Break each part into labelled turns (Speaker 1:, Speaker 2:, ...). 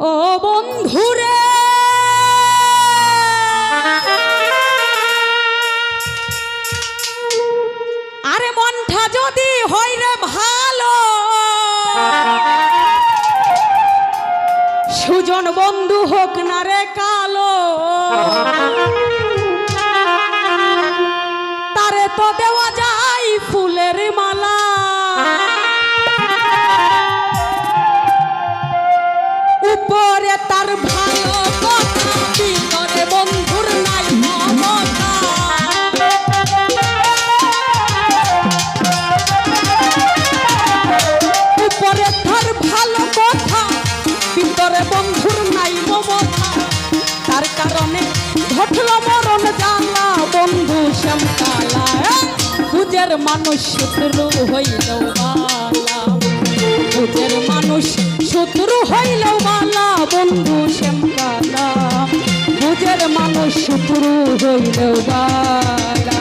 Speaker 1: ও বন্ধুরে। আরে মনটা যদি হয় রে ভালো, সুজন বন্ধু হোক না রে কালো, তারে তো দেওয়া যায় ফুলের মালা কারণে ঘটল মরণ জানা বন্ধু শ্যামকালা পূজের মানুষ শত্রু হইল বালা। পূজের মানুষ শত্রু হইল বালা, বন্ধু শ্যামকালা পূজের মানুষ শত্রু হইল বালা।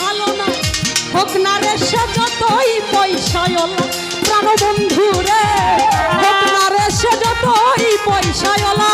Speaker 1: ভালো না। হোক না রে সে যতই পয়সায়লা প্রাণ বন্ধু রে। হোক না রে সে যতই পয়সায়লা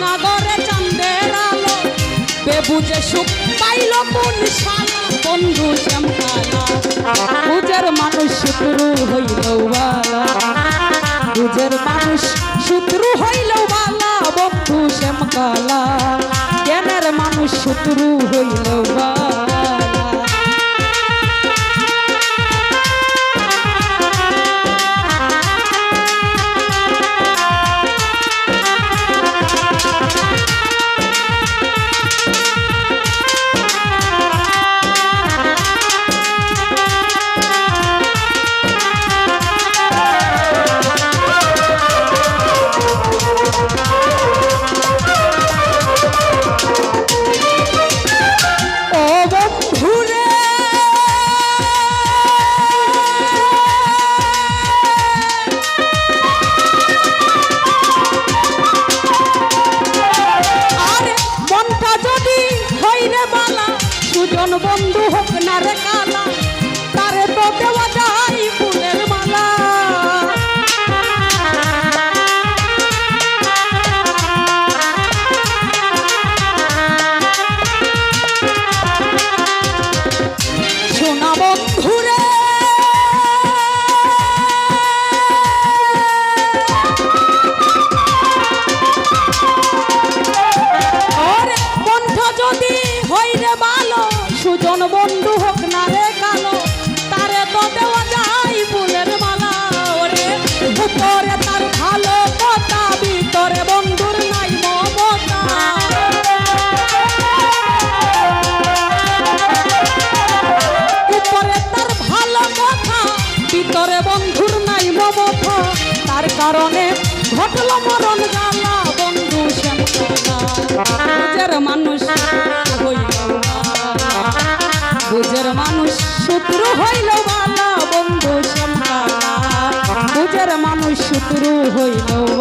Speaker 1: ভাঙা গরে চান্দের আলো। বেবুজে সুখ পাইল কোন শালা, বন্ধু শ্যামকালা বুঝের মানুষ শত্রু হইল বুঝের মানুষ শত্রু হইল বালা, বন্ধু শ্যামকালা জ্ঞানের মানুষ শত্রু হইল বালা। বন্ধু হোক না রে কালা। শত্রু হইল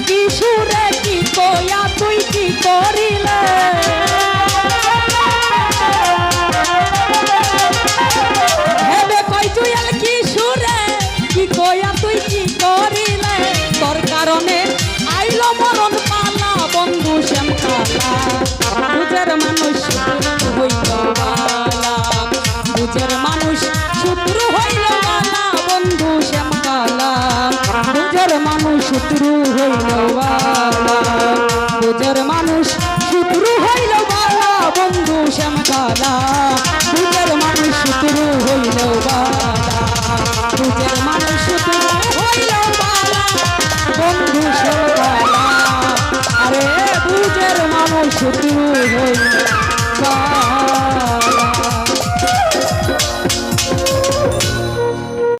Speaker 1: জুয়েল কি সুরে কি কইয়া তুই কি করিলে? শত্রু শত্রু